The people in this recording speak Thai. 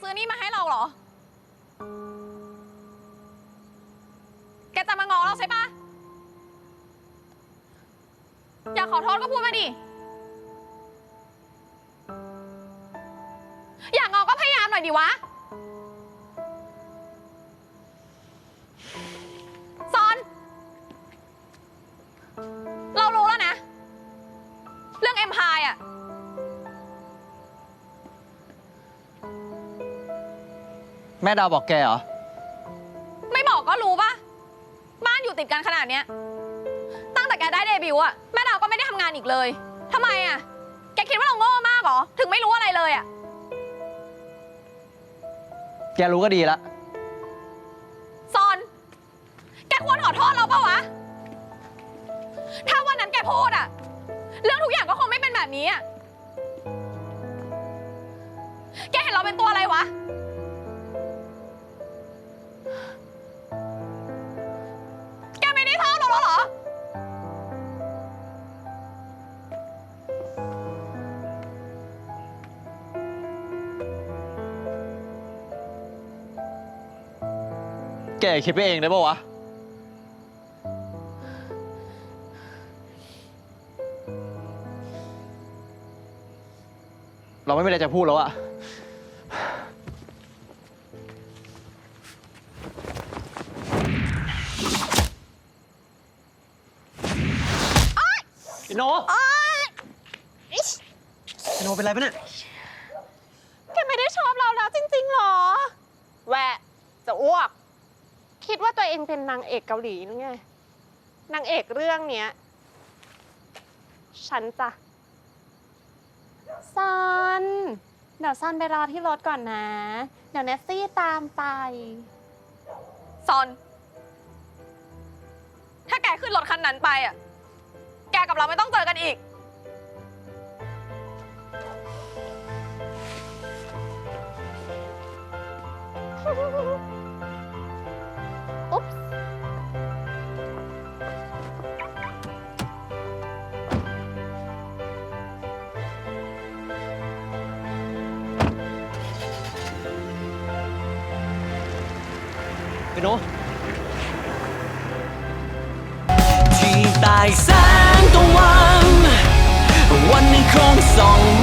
ซื้อนี่มาให้เราเหรอ แกจะมางอเราใช่ปะอยากขอโทษก็พูดมาดิ อยากงอก็พยายามหน่อยดิวะ แม่ดาวบอกแกเหรอ ไม่บอกก็รู้ปะบ้านอยู่ติดกันขนาดเนี้ย ตั้งแต่แกได้เดบิวต์อะแม่ดาวก็ไม่ได้ทำงานอีกเลยทำไมอะแกคิดว่าเราโง่มากเหรอ ถึงไม่รู้อะไรเลยอะแกรู้ก็ดีละ ซอน แกควรขอโทษเราปะวะ ถ้าวันนั้นแกพูดอะเรื่องทุกอย่างก็คงไม่เป็นแบบนี้อะแกเห็นเราเป็นตัวอะไรวะ แกคิดไปเองได้ปะวะ เราไม่มีอะไรจะพูดแล้วอะพี่โนพี่โนเป็นไรปะเนี่ย แกไม่ได้ชอบเราแล้วจริงๆหรอ แหวะ จะอ้วก คิดว่าตัวเองเป็นนางเอกเกาหลีนึงไงนางเอกเรื่องเนี้ย ฉันจ้ะซัน เดี๋ยวซันไปรอที่รถก่อนนะ เดี๋ยวเนสซี่ตามไป ซอน ถ้าแกขึ้นรถคันนั้นไปอะ แกกับเราไม่ต้องเจอกันอีกอุ๊ เนาะที่ตายแสงตะวัน วันนี้คงส่อง